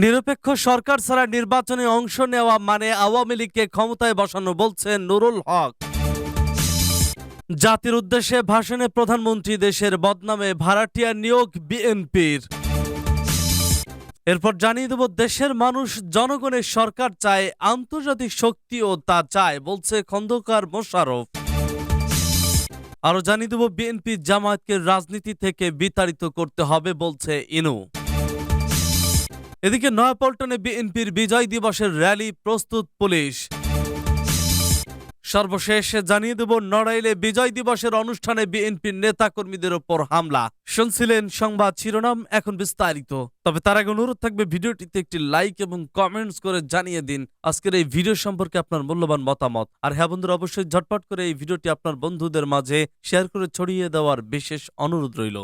নিরপেক্ষ সরকার ছাড়া নির্বাচনে অংশ নেওয়া মানে আওয়ামী লীগকে ক্ষমতায় বসানো বলছেন নুরুল হক। জাতির উদ্দেশ্যে ভাষণে প্রধানমন্ত্রী দেশের বদনামে ভাড়াটিয়া নিয়োগ বিএনপির। এরপর জানিয়ে দেব, দেশের মানুষ জনগণের সরকার চায়, আন্তর্জাতিক শক্তিও তা চায়, বলছে খন্দকার মোশারফ আরও জানিয়ে দেব, বিএনপি জামায়াতকে রাজনীতি থেকে বিতাড়িত করতে হবে, বলছে ইনু। এদিকে নয়াপল্টনে বিএনপির বিজয় দিবসের র্যালি প্রস্তুত পুলিশ। সর্বশেষ জানিয়ে দেব, নড়াইলে বিজয় দিবসের অনুষ্ঠানে বিএনপির নেতাকর্মীদের ওপর হামলা। শুনছিলেন সংবাদ শিরোনাম, এখন বিস্তারিত। তবে তার আগে অনুরোধ থাকবে, ভিডিওটিতে একটি লাইক এবং কমেন্টস করে জানিয়ে দিন, আজকের এই ভিডিও সম্পর্কে আপনার মূল্যবান মতামত। আর হ্যাঁ বন্ধুরা, অবশ্যই ঝটপট করে এই ভিডিওটি আপনার বন্ধুদের মাঝে শেয়ার করে ছড়িয়ে দেওয়ার বিশেষ অনুরোধ রইল।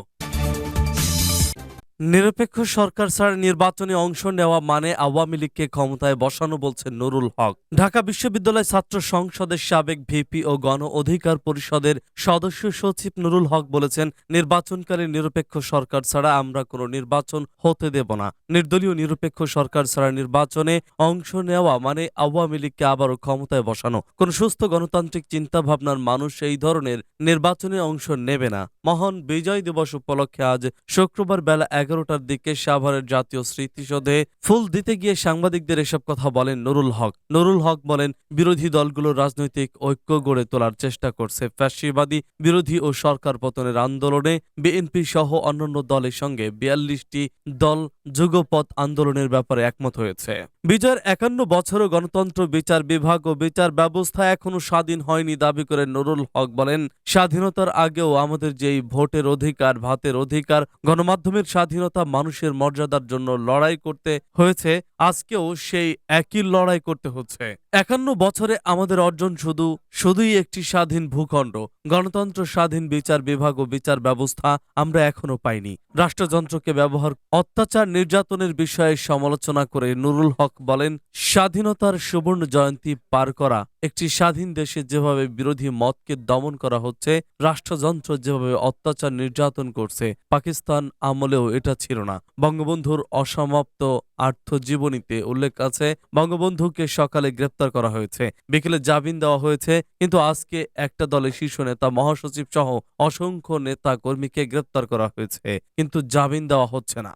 নিরপেক্ষ সরকার ছাড়া নির্বাচনে অংশ নেওয়া মানে আওয়ামী লীগকে ক্ষমতায় বসানো বলছেন নুরুল হক। ঢাকা বিশ্ববিদ্যালয় ছাত্র সংসদের সাবেক ভিপি ও গণ অধিকার পরিষদের সদস্য সচিব নুরুল হক বলেছেন, নির্বাচনকালে নিরপেক্ষ সরকার ছাড়া আমরা কোনো নির্বাচন হতে দেব না। নির্দলীয় নিরপেক্ষ সরকার ছাড়া নির্বাচনে অংশ নেওয়া মানে আওয়ামী লীগকে আবারও ক্ষমতায় বসানো। কোন সুস্থ গণতান্ত্রিক চিন্তাভাবনার মানুষ এই ধরনের নির্বাচনে অংশ নেবে না। মহান বিজয় দিবস উপলক্ষে আজ শুক্রবার বেলা এগারোটার দিকে সাভারের জাতীয় স্মৃতিসৌধে ফুল দিতে গিয়ে সাংবাদিকদের এসব কথা বলেন নুরুল হক। নুরুল হক বলেন, বিরোধী দলগুলো রাজনৈতিক ঐক্য গড়ে তোলার চেষ্টা করছে। ফ্যাসিবাদী, বিরোধী ও সরকার পতনের আন্দোলনে বিএনপি সহ অন্যান্য দলের সঙ্গে বিয়াল্লিশটি দল যুগপথ আন্দোলনের ব্যাপারে একমত হয়েছে। বিজয়ের একান্ন বছরও গণতন্ত্র, বিচার বিভাগ ও বিচার ব্যবস্থা এখনও স্বাধীন হয়নি দাবি করে নুরুল হক। বলেন, স্বাধীনতার আগেও আমাদের যেই ভোটের অধিকার, ভাতের অধিকার, গণমাধ্যমের স্বাধীনতা মানুষের মর্যাদার জন্য লড়াই করতে হয়েছে, আজকেও সেই একই লড়াই করতে হচ্ছে। একান্ন বছরে আমাদের অর্জন শুধু, শুধুই একটি স্বাধীন ভূখণ্ড। গণতন্ত্র, স্বাধীন বিচার বিভাগ ও বিচার ব্যবস্থা আমরা এখনও পাইনি। রাষ্ট্রযন্ত্রকে ব্যবহার, অত্যাচার নির্যাতনের বিষয়ে সমালোচনা করে নুরুল হক বলেন, স্বাধীনতার সুবর্ণ জয়ন্তী পার করা, একটি স্বাধীন দেশে যেভাবে বিরোধী মতকে দমন করা হচ্ছে, রাষ্ট্রযন্ত্র যেভাবে অত্যাচার নির্যাতন করছে, পাকিস্তান আমলেও এটা ছিল না। বঙ্গবন্ধুর অসমাপ্ত আর্থজীবনীতে উল্লেখ আছে, বঙ্গবন্ধুকে সকালে গ্রেপ্তার করা হয়েছে। বিকেলে জামিন দেওয়া হয়েছে, কিন্তু আজকে একটা দলের শীর্ষ নেতা, মহাসচিব সহ অসংখ্য নেতা কর্মীকে গ্রেপ্তার করা হয়েছে, কিন্তু জামিন দেওয়া হচ্ছে না।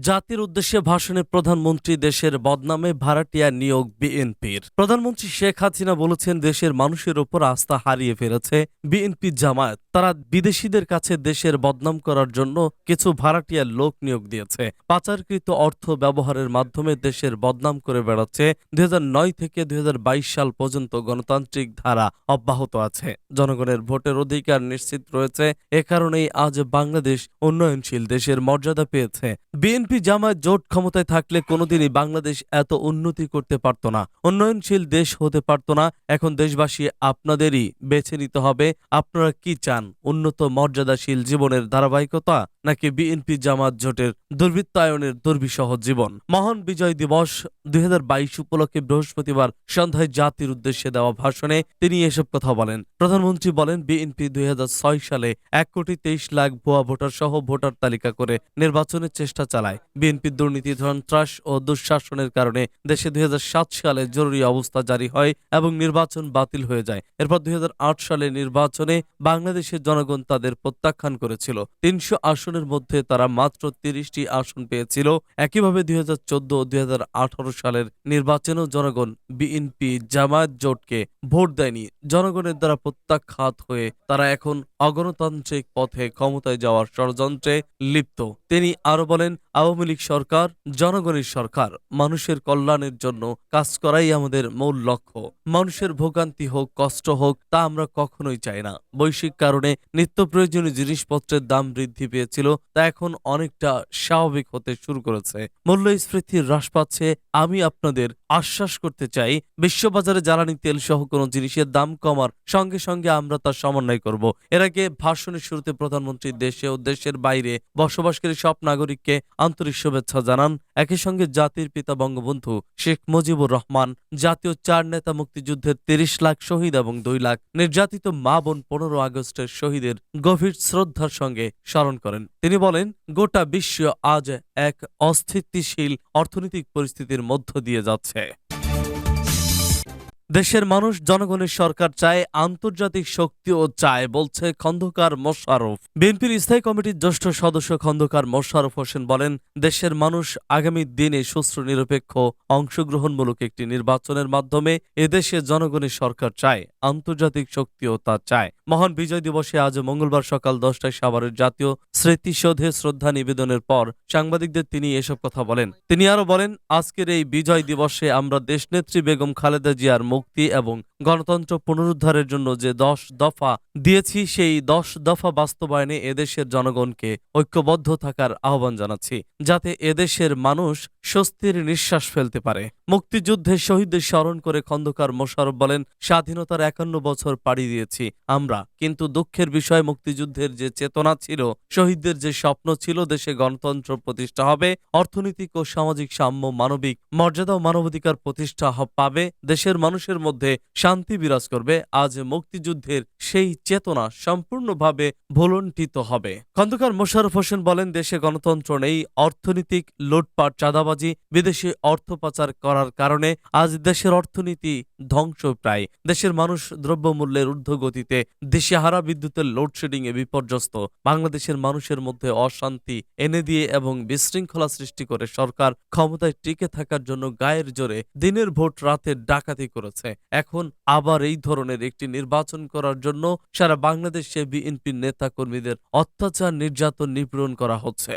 জাতির উদ্দেশ্যে ভাষণে প্রধানমন্ত্রী দেশের বদনামে ভাড়াটিয়া নিয়োগ বিএনপির। প্রধানমন্ত্রী শেখ হাসিনা বলেছেন, দেশের মানুষের ওপর আস্থা হারিয়ে ফেলেছে বিএনপি জামায়াত। তারা বিদেশিদের কাছে দেশের বদনাম করার জন্য কিছু ভাড়াটিয়া লোক নিয়োগ দিয়েছে। পাচারকৃত অর্থ ব্যবহারের মাধ্যমে দেশের বদনাম করে বেড়াচ্ছে। দুই হাজার নয় থেকে দু হাজার বাইশ সাল পর্যন্ত গণতান্ত্রিক ধারা অব্যাহত আছে। জনগণের ভোটের অধিকার নিশ্চিত রয়েছে। এ কারণেই আজ বাংলাদেশ উন্নয়নশীল দেশের মর্যাদা পেয়েছে। বিএনপি জামায়াত জোট ক্ষমতায় থাকলে কোনোদিনই বাংলাদেশ এত উন্নতি করতে পারত না। উন্নয়নশীল দেশ হতে পারত না। এখন দেশবাসী আপনাদেরই বেছে নিতে হবে। আপনারা কি চান? উন্নত মর্যাদাশীল জীবনের ধারাবাহিকতা নাকি বিএনপি জামাত জোটের দুর্বৃত্তায়নের দুর্বিসহ জীবন? মহান বিজয় দিবস দুই হাজার বাইশ উপলক্ষে বৃহস্পতিবার সন্ধ্যায় জাতির উদ্দেশ্যে দেওয়া ভাষণে তিনি এসব কথা বলেন। প্রধানমন্ত্রী বলেন, বিএনপি দুই সালে এক কোটি তেইশ লাখ ভুয়া ভোটার সহ ভোটার তালিকা করে নির্বাচনের চেষ্টা চালায়। বিএনপির দুর্নীতি সন্ত্রাস ও দুঃশাসনের কারণে দেশে দুই হাজার সাত সালে জরুরি অবস্থা জারি হয় এবং নির্বাচন বাতিল হয়ে যায়। এরপর দুই হাজার আট সালে নির্বাচনে বাংলাদেশের জনগণ তাদের প্রত্যাখ্যান করেছিল। তিনশো আসনের মধ্যে তারা মাত্র তিরিশটি আসন পেয়েছিল। একইভাবে দুই হাজার চোদ্দ দুই সালের নির্বাচনেও জনগণ বিএনপি জামায়াত জোটকে ভোট দেয়নি। জনগণের দ্বারা প্রত্যাখ্যাত হয়ে তারা এখন অগণতান্ত্রিক পথে ক্ষমতায় যাওয়ার ষড়যন্ত্রে লিপ্ত। তিনি আরও বলেন, আওয়ামী লীগ সরকার জনগণের সরকার। মানুষের কল্যাণের জন্য কাজ করাই আমাদের মূল লক্ষ্য। মানুষের ভোগান্তি হোক, কষ্ট হোক, তা আমরা কখনোই চাই না। বৈশ্বিক কারণে নিত্য প্রয়োজনীয় জিনিসপত্রের দাম বৃদ্ধি পেয়েছিল তা এখন অনেকটা স্বাভাবিক হতে শুরু করেছে। মূল্যস্ফীতি হ্রাস পাচ্ছে আমি আপনাদের আশ্বাস করতে চাই, বিশ্ববাজারে জ্বালানি তেল সহ কোনো জিনিসের দাম কমার সঙ্গে সঙ্গে আমরা তার সমন্বয় করব। এর আগে ভাষণের শুরুতে প্রধানমন্ত্রী দেশে ও দেশের বাইরে বসবাসকারী সব নাগরিককে আন্তরিক শুভেচ্ছা জানান। একই সঙ্গে জাতির পিতা বঙ্গবন্ধু শেখ মুজিবুর রহমান, জাতীয় চার নেতা মুক্তিযুদ্ধের তিরিশ লাখ শহীদ এবং দুই লাখ নির্যাতিত মা বোন পনেরো আগস্টের শহীদের গভীর শ্রদ্ধার সঙ্গে স্মরণ করেন। তিনি বলেন, গোটা বিশ্ব আজ এক অস্থিতিশীল অর্থনৈতিক পরিস্থিতির মধ্য দিয়ে যাচ্ছে। দেশের মানুষ জনগণের সরকার চায়, আন্তর্জাতিক শক্তিও চায়, বলছে খন্দকার মোশারফ বিএনপির স্থায়ী কমিটির জ্যেষ্ঠ সদস্য খন্দকার মোশারফ হোসেন বলেন, দেশের মানুষ আগামী দিনে সুষ্ঠু, নিরপেক্ষ, অংশগ্রহণমূলক একটি নির্বাচনের মাধ্যমে এদেশে জনগণের সরকার চায়, আন্তর্জাতিক শক্তিও তা চায়। মহান বিজয় দিবসে আজ মঙ্গলবার সকাল দশটায় সাভারের জাতীয় স্মৃতিসৌধে শ্রদ্ধা নিবেদনের পর সাংবাদিকদের তিনি এসব কথা বলেন। তিনি আরও বলেন, আজকের এই বিজয় দিবসে আমরা দেশনেত্রী বেগম খালেদা জিয়ার মুক্তি এবং গণতন্ত্র পুনরুদ্ধারের জন্য যে দশ দফা দিয়েছি, সেই দশ দফা বাস্তবায়নে এদেশের জনগণকে ঐক্যবদ্ধ থাকার আহ্বান জানাচ্ছি, যাতে এদেশের মানুষ স্বস্তির নিঃশ্বাস ফেলতে পারে। মুক্তিযুদ্ধের শহীদদের স্মরণ করে খন্দকার মোশারফ বলেন, স্বাধীনতার একান্ন বছর পাড়ি দিয়েছি আমরা। কিন্তু দুঃখের বিষয়, মুক্তিযুদ্ধের যে চেতনা ছিল, শহীদদের যে স্বপ্ন ছিল, দেশে গণতন্ত্র প্রতিষ্ঠা হবে, অর্থনৈতিক ও সামাজিক সাম্য, মানবিক মর্যাদা ও মানবাধিকার প্রতিষ্ঠা পাবে, দেশের মানুষের মধ্যে শান্তি বিরাজ করবে, আজ মুক্তিযুদ্ধের সেই চেতনা সম্পূর্ণভাবে ভুলণ্ঠিত হবে। খন্দকার মোশারফ হোসেন বলেন, দেশে গণতন্ত্র নেই, অর্থনৈতিক লুটপাট, চাঁদাবাজি বিদেশে অর্থ পাচার করার কারণে আজ দেশের অর্থনীতি ধ্বংস প্রায় দেশের মানুষ দ্রব্যমূল্যের ঊর্ধ্বগতিতে দিশেহারা বিদ্যুতের লোডশেডিং এ বিপর্যস্ত। বাংলাদেশের মানুষের মধ্যে অশান্তি এনে দিয়ে এবং বিশৃঙ্খলা সৃষ্টি করে সরকার ক্ষমতায় টিকে থাকার জন্য গায়ের জোরে দিনের ভোট রাতে ডাকাতি করেছে। এখন আবার এই ধরনের একটি নির্বাচন করার জন্য সারা বাংলাদেশে বিএনপির নেতা কর্মীদের অত্যাচার, নির্যাতন নিপীড়ন করা হচ্ছে।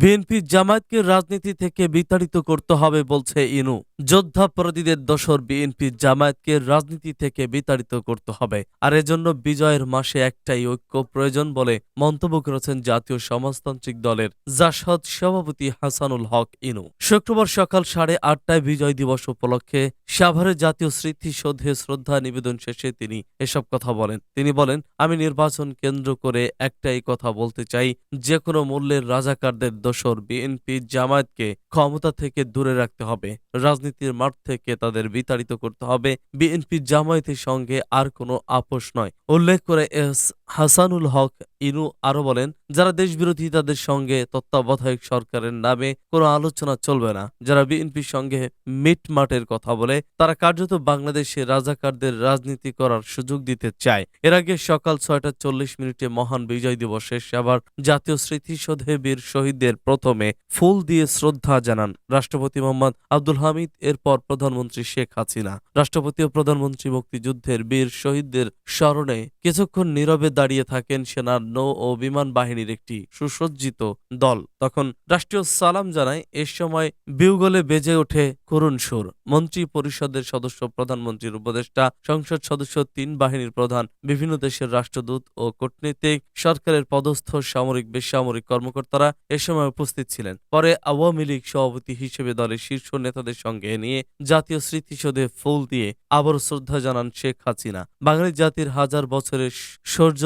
বিএনপি জামায়াতকে রাজনীতি থেকে বিতাড়িত করতে হবে বলছে ইনু। যোদ্ধাপরাধীদের দোসর বিএনপি জামায়াতকে রাজনীতি থেকে বিতাড়িত করতে হবে। আর এজন্য বিজয়ের মাসে একটাই ঐক্য প্রয়োজন বলে মন্তব্য করেছেন জাতীয় সমাজতান্ত্রিক দলের জাসদ সভাপতি হাসানুল হক ইনু। শুক্রবার সকাল সাড়ে আটটায় বিজয় দিবস উপলক্ষে সাভারে জাতীয় স্মৃতিসৌধে শ্রদ্ধা নিবেদন শেষে তিনি এসব কথা বলেন। তিনি বলেন, আমি নির্বাচন কেন্দ্র করে একটাই কথা বলতে চাই, যে কোনো মূল্যের রাজাকারদের দোসর বিএনপি জামায়াতকে ক্ষমতা থেকে দূরে রাখতে হবে। রাজনীতির মাঠ থেকে তাদের বিতাড়িত করতে হবে। বিএনপি জামায়াতের সঙ্গে আর কোনো আপোষ নয়। উল্লেখ করে এস হাসানুল হক ইনু আরও বলেন, যারা দেশবিরোধী তাদের সঙ্গে তত্ত্বাবধায়ক সরকারের নামে কোনো আলোচনা চলবে না। যারা বিএনপির সঙ্গে মিটমাটের কথা বলে, তারা কার্যত বাংলাদেশে রাজাকারদের রাজনীতি করার সুযোগ দিতে চায়। এর আগে সকাল ছয়টা চল্লিশ মিনিটে মহান বিজয় দিবসে আবার জাতীয় স্মৃতিসৌধে বীর শহীদদের প্রথমে ফুল দিয়ে শ্রদ্ধা জানান রাষ্ট্রপতি মোহাম্মদ আব্দুল হামিদ, এরপর প্রধানমন্ত্রী শেখ হাসিনা। রাষ্ট্রপতি ও প্রধানমন্ত্রী মুক্তিযুদ্ধের বীর শহীদদের স্মরণে কিছুক্ষণ নীরবে দাঁড়িয়ে থাকেন সেনার নৌ ও বিমান বাহিনীর একটি সুসজ্জিত দল। তখন রাষ্ট্রীয় সালাম জানায়, এ সময় বিউগলে বেজে ওঠে করুণ সুর। মন্ত্রী পরিষদের সদস্য, প্রধানমন্ত্রীর উপদেষ্টা, সংসদ সদস্য, তিন বাহিনীর প্রধান, বিভিন্ন দেশের রাষ্ট্রদূত ও কূটনীতিক, সরকারের পদস্থ, সামরিক, বেসামরিক কর্মকর্তারা এ সময় উপস্থিত ছিলেন। পরে আওয়ামী লীগ সভাপতি হিসেবে দলের শীর্ষ নেতাদের সঙ্গে নিয়ে জাতীয় স্মৃতিসৌধে ফুল দিয়ে আবারও শ্রদ্ধা জানান শেখ হাসিনা। বাঙালি জাতির হাজার বছরের শৌর্য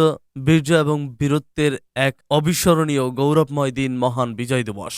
বীর্য এবং বীরত্বের এক অবিস্মরণীয় গৌরবময় দিন মহান বিজয় দিবস।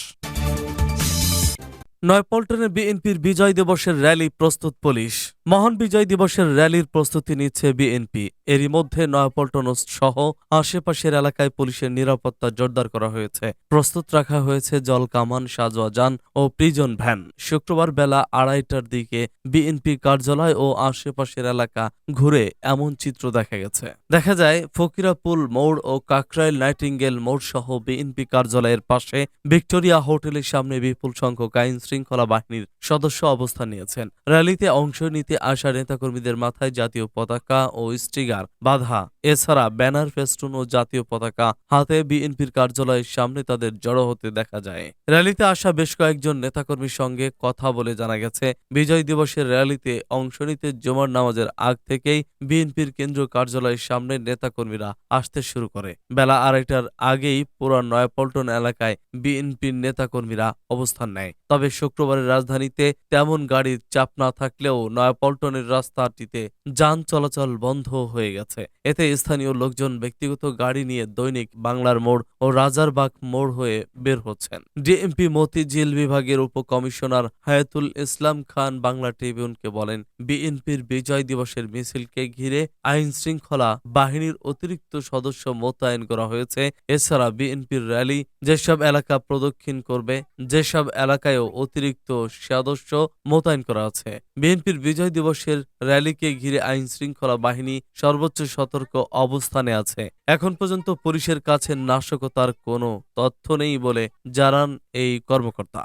নয়পল্টনে বিএনপির বিজয় দিবসের র্যালি প্রস্তুত পুলিশ। মহান বিজয় দিবসের র্যালির প্রস্তুতি নিচ্ছে বিএনপি। এরই মধ্যে নয়াপল্টন সহ আশেপাশের এলাকায় পুলিশের নিরাপত্তা জোরদার করা হয়েছে। প্রস্তুত রাখা হয়েছে জল কামান সাজোয়া যান ও প্রিজন ভ্যান। শুক্রবার বেলা আড়াইটার দিকে বিএনপি কার্যালয় ও আশেপাশের এলাকা ঘুরে এমন চিত্র দেখা গেছে। দেখা যায়, ফকিরাপুল মোড় ও কাকরাইল নাইটিঙ্গেল মোড় সহ বিএনপি কার্যালয়ের পাশে ভিক্টোরিয়া হোটেলের সামনে বিপুল সংখ্যক আইন শৃঙ্খলা বাহিনীর সদস্য অবস্থান নিয়েছেন। র্যালিতে অংশ নিতে আসা নেতাকর্মীদের মাথায় জাতীয় পতাকা ও স্টিগার বাধা। এছাড়া ব্যানার, ফেস্টুন ও জাতীয় পতাকা হাতে বিএনপির কার্যালয়ের সামনে তাদের জড়ো হতে দেখা যায়। র্যালিতে আসা বেশ কয়েকজন নেতাকর্মীর সঙ্গে কথা বলে জানা গেছে, বিজয় দিবসের র্যালিতে অংশ নিতে জমার নামাজের আগ থেকেই বিএনপির কেন্দ্রীয় কার্যালয়ের সামনে নেতাকর্মীরা আসতে শুরু করে। বেলা আড়াইটার আগেই পুরো নয়াপল্টন এলাকায় বিএনপির নেতাকর্মীরা অবস্থান নেয়। তবে শুক্রবারের রাজধানীতে তেমন গাড়ির চাপ না থাকলেও নয়াপল্টন পল্টনের রাস্তাটিতে যান চলাচল বন্ধ হয়ে গেছে। এতে স্থানীয় লোকজন ব্যক্তিগত গাড়ি নিয়ে দৈনিক বাংলার মোড় ও রাজারবাগ মোড় হয়ে বের হচ্ছেন। ডিএমপি মতিঝিল বিভাগের উপকমিশনার হায়াতুল ইসলাম খান বাংলা ট্রিবিউনকে বলেন, বিএনপির বিজয় দিবসের মিছিলকে ঘিরে আইন শৃঙ্খলা বাহিনীর অতিরিক্ত সদস্য মোতায়েন করা হয়েছে। এছাড়া বিএনপির র্যালি যেসব এলাকা প্রদক্ষিণ করবে, যেসব এলাকায়ও অতিরিক্ত সদস্য মোতায়েন করা আছে। বিএনপির বিজয় দিবসের র্যালিকে ঘিরে আইন শৃঙ্খলা বাহিনী সর্বোচ্চ সতর্ক অবস্থানে আছে। এখন পর্যন্ত পুলিশের কাছে নাশকতার কোনো তথ্য নেই বলে জানান এই কর্মকর্তা।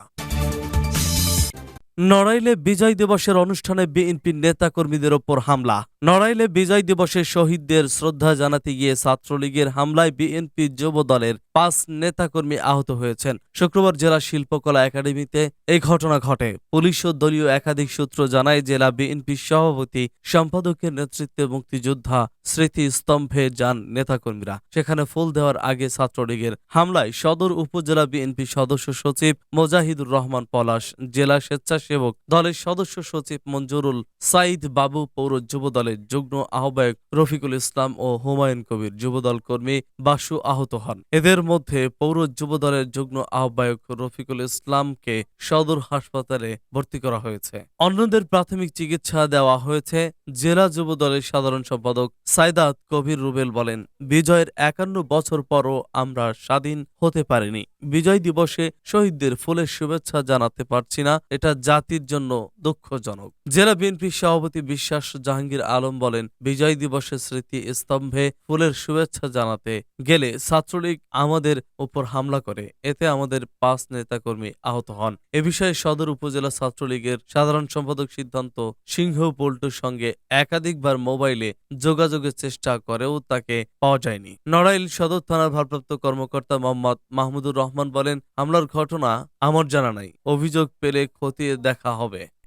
নড়াইলে বিজয় দিবসের অনুষ্ঠানে বিএনপির নেতাকর্মীদের ওপর হামলা। নড়াইলে বিজয় দিবসে শহীদদের শ্রদ্ধা জানাতে গিয়ে ছাত্রলীগের হামলায় বিএনপি যুব দলের পাঁচ নেতাকর্মী আহত হয়েছেন। শুক্রবার জেলা শিল্পকলা একাডেমিতে এই ঘটনা ঘটে। পুলিশ ও দলীয় একাধিক সূত্র জানায়, জেলা বিএনপি সভাপতি, সম্পাদকের নেতৃত্বে মুক্তিযোদ্ধা স্মৃতি স্তম্ভে যান নেতাকর্মীরা। সেখানে ফুল দেওয়ার আগে ছাত্রলীগের হামলায় সদর উপজেলা বিএনপি সদস্য সচিব মোজাহিদুর রহমান পলাশ, জেলা স্বেচ্ছাসেবক দলের সদস্য সচিব মঞ্জুরুল সাইদ বাবু, পৌর যুব দলের যুগ্ম আহ্বায়ক রফিকুল ইসলাম ও হুমায়ুন কবির যুবদল কর্মী বাসু আহত হন। এদের মধ্যে পৌর যুব দলের যুগ্ম আহ্বায়ক রফিকুল ইসলামকে সদর হাসপাতালে ভর্তি করা হয়েছে। অন্যদের প্রাথমিক চিকিৎসা দেওয়া হয়েছে। জেলা যুব দলের সাধারণ সম্পাদক সাইদাত কবির রুবেল বলেন, বিজয়ের একান্ন বছর পরও আমরা স্বাধীন হতে পারিনি। বিজয় দিবসে শহীদদের ফুলের শুভেচ্ছা জানাতে পারছি না। এটা জাতির জন্য দুঃখজনক। জেলা বিএনপি সভাপতি বিশ্বাস জাহাঙ্গীর আলম বলেন, বিজয় দিবসে স্মৃতি স্তম্ভে ফুলের শুভেচ্ছা জানাতে গেলে ছাত্রলীগ আমাদের উপর হামলা করে। এতে আমাদের পাঁচ নেতাকর্মী আহত হন। এ বিষয়ে সদর উপজেলা ছাত্রলীগের সাধারণ সম্পাদক সিদ্ধান্ত সিংহ পল্টুর সঙ্গে একাধিকবার মোবাইলে যোগাযোগের চেষ্টা করেও তাকে পাওয়া যায়নি। নড়াইল সদর থানার ভারপ্রাপ্ত কর্মকর্তা মোহাম্মদ মাহমুদুর রহমান বলেন, হামলার ঘটনা আমার জানা নাই। অভিযোগ পেলে খতিয়ে দেখা হবে।